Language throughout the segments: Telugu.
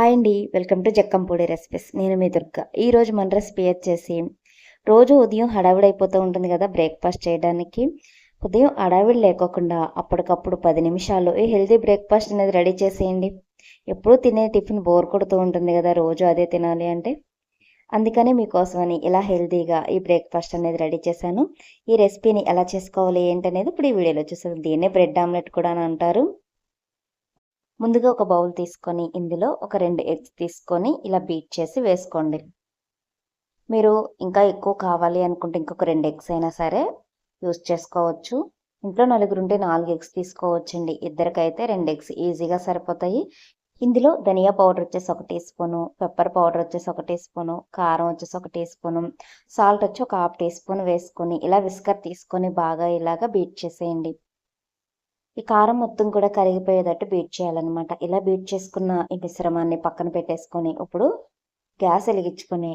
హాయ్ అండి. Welcome to Jakkampudi recipes. నేను మీ దుర్గ. ఈరోజు మన రెసిపీ వచ్చేసి రోజు ఉదయం హడావిడి అయిపోతూ ఉంటుంది కదా బ్రేక్ఫాస్ట్ చేయడానికి. ఉదయం హడావిడి లేకోకుండా అప్పటికప్పుడు పది నిమిషాల్లో ఈ హెల్తీ బ్రేక్ఫాస్ట్ అనేది రెడీ చేసేయండి. ఎప్పుడూ తినే టిఫిన్ బోర్ కొడుతూ ఉంటుంది కదా రోజు అదే తినాలి అంటే. అందుకనే మీకోసమని ఇలా హెల్తీగా ఈ బ్రేక్ఫాస్ట్ అనేది రెడీ చేశాను. ఈ రెసిపీని ఎలా చేసుకోవాలి ఏంటనేది ఇప్పుడు ఈ వీడియోలో చూసాను దీన్నే బ్రెడ్ ఆమ్లెట్ కూడా అని అంటారు. ముందుగా ఒక బౌల్ తీసుకొని ఇందులో ఒక రెండు ఎగ్స్ తీసుకొని ఇలా బీట్ చేసి వేసుకోండి. మీరు ఇంకా ఎక్కువ కావాలి అనుకుంటే ఇంకొక రెండు ఎగ్స్ అయినా సరే యూస్ చేసుకోవచ్చు. ఇంట్లో నలుగురు ఉంటే నాలుగు ఎగ్స్ తీసుకోవచ్చండి. ఇద్దరికైతే రెండు ఎగ్స్ ఈజీగా సరిపోతాయి. ఇందులో ధనియా పౌడర్ వచ్చేసి ఒక టీ స్పూను పెప్పర్ పౌడర్ వచ్చేసి ఒక టీ స్పూను కారం వచ్చేసి ఒక టీ స్పూను సాల్ట్ వచ్చి ఒక హాఫ్ టీ స్పూన్ వేసుకొని ఇలా విస్కర్ తీసుకొని బాగా ఇలాగా బీట్ చేసేయండి. ఈ కారం మొత్తం కూడా కరిగిపోయేటట్టు బీట్ చేయాలన్నమాట. ఇలా బీట్ చేసుకున్న ఈ మిశ్రమాన్ని పక్కన పెట్టేసుకొని ఇప్పుడు గ్యాస్ వెలిగించుకొని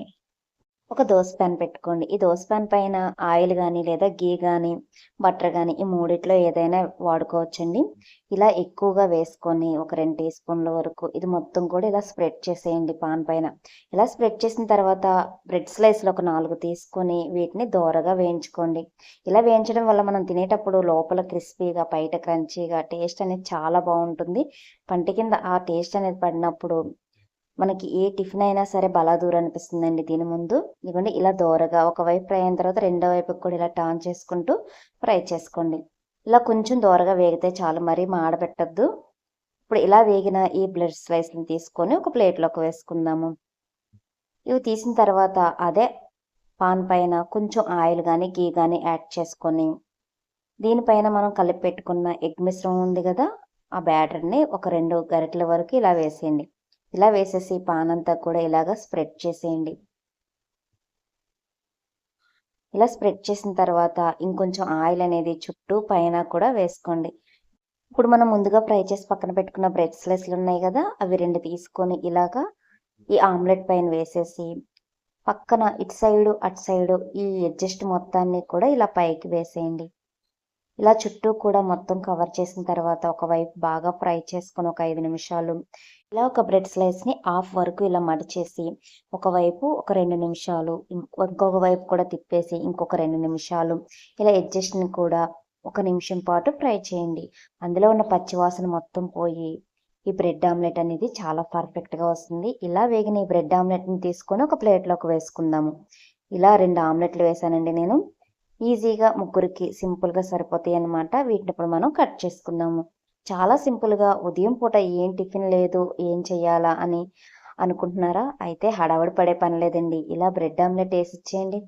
ఒక దోశ ప్యాన్ పెట్టుకోండి. ఈ దోశ ప్యాన్ పైన ఆయిల్ కానీ లేదా గీ కానీ బటర్ కానీ ఈ మూడిట్లో ఏదైనా వాడుకోవచ్చండి. ఇలా ఎక్కువగా వేసుకొని ఒక రెండు టీ స్పూన్ల వరకు ఇది మొత్తం కూడా ఇలా స్ప్రెడ్ చేసేయండి పాన్ పైన. ఇలా స్ప్రెడ్ చేసిన తర్వాత బ్రెడ్ స్లైస్లో ఒక నాలుగు తీసుకొని వీటిని దోరగా వేయించుకోండి. ఇలా వేయించడం వల్ల మనం తినేటప్పుడు లోపల క్రిస్పీగా బయట క్రంచీగా టేస్ట్ అనేది చాలా బాగుంటుంది. పంటి కింద ఆ టేస్ట్ అనేది పడినప్పుడు మనకి ఏ టిఫిన్ అయినా సరే బలాదూరం అనిపిస్తుందండి దీని ముందు. ఇదిగోండి ఇలా దోరగా ఒకవైపు ఫ్రై అయిన తర్వాత రెండో వైపుకి కూడా ఇలా టర్న్ చేసుకుంటూ ఫ్రై చేసుకోండి. ఇలా కొంచెం దోరగా వేగితే చాలు మరీ మాడబెట్టద్దు. ఇప్పుడు ఇలా వేగిన ఈ బ్లడ్ స్లైస్ని తీసుకొని ఒక ప్లేట్లోకి వేసుకుందాము. ఇవి తీసిన తర్వాత అదే పాన్ పైన కొంచెం ఆయిల్ కానీ గీ కానీ యాడ్ చేసుకొని దీనిపైన మనం కలిపి పెట్టుకున్న ఎగ్ మిశ్రమం ఉంది కదా ఆ బ్యాటర్ని ఒక రెండు గరిటెల వరకు ఇలా వేసేయండి. ఇలా వేసేసి పాన్ అంతా కూడా ఇలాగ స్ప్రెడ్ చేసేయండి. ఇలా స్ప్రెడ్ చేసిన తర్వాత ఇంకొంచెం ఆయిల్ అనేది చుట్టూ పైన కూడా వేసుకోండి. ఇప్పుడు మనం ముందుగా ఫ్రై చేసి పక్కన పెట్టుకున్న బ్రెడ్ స్లైస్లు ఉన్నాయి కదా అవి రెండు తీసుకొని ఇలాగా ఈ ఆమ్లెట్ పైన వేసేసి పక్కన ఇటు సైడు అటు సైడు ఈ అడ్జస్ట్ మొత్తాన్ని కూడా ఇలా పైకి వేసేయండి. ఇలా చుట్టూ కూడా మొత్తం కవర్ చేసిన తర్వాత ఒకవైపు బాగా ఫ్రై చేసుకుని ఒక ఐదు నిమిషాలు ఇలా ఒక బ్రెడ్ స్లైస్ని హాఫ్ వరకు ఇలా మడిచేసి ఒకవైపు ఒక రెండు నిమిషాలు ఇంకొక వైపు కూడా తిప్పేసి ఇంకొక రెండు నిమిషాలు ఇలా అడ్జస్ట్ని కూడా ఒక నిమిషం పాటు ఫ్రై చేయండి. అందులో ఉన్న పచ్చివాసన మొత్తం పోయి ఈ బ్రెడ్ ఆమ్లెట్ అనేది చాలా పర్ఫెక్ట్గా వస్తుంది. ఇలా వేగిన ఈ బ్రెడ్ ఆమ్లెట్ని తీసుకొని ఒక ప్లేట్లోకి వేసుకుందాము. ఇలా రెండు ఆమ్లెట్లు వేసానండి నేను. ఈజీగా ముగ్గురికి సింపుల్గా సరిపోతాయి అనమాట వీటిని ఇప్పుడు మనం కట్ చేసుకుందాము. చాలా సింపుల్గా ఉదయం పూట ఏం టిఫిన్ లేదు ఏం చెయ్యాలా అని అనుకుంటున్నారా? అయితే హడావడి పడే పని లేదండి. ఇలా బ్రెడ్ ఆమ్లెట్ వేసి ఇచ్చేయండి.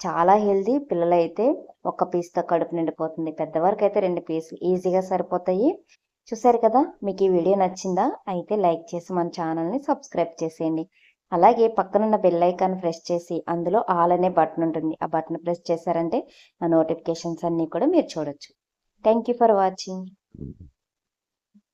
చాలా హెల్దీ పిల్లలైతే ఒక పీస్తో కడుపు నిండిపోతుంది. పెద్దవారికి అయితే రెండు పీసులు ఈజీగా సరిపోతాయి. చూసారు కదా మీకు ఈ వీడియో నచ్చిందా? అయితే లైక్ చేసి మన ఛానల్ని సబ్స్క్రైబ్ చేసేయండి. అలాగే పక్కనున్న బెల్ ఐకాన్ ప్రెస్ చేసి అందులో ఆల్ అనే బటన్ ఉంటుంది. ఆ బటన్ ప్రెస్ చేశారంటే ఆ నోటిఫికేషన్స్ అన్నీ కూడా మీరు చూడొచ్చు. Thank you for watching.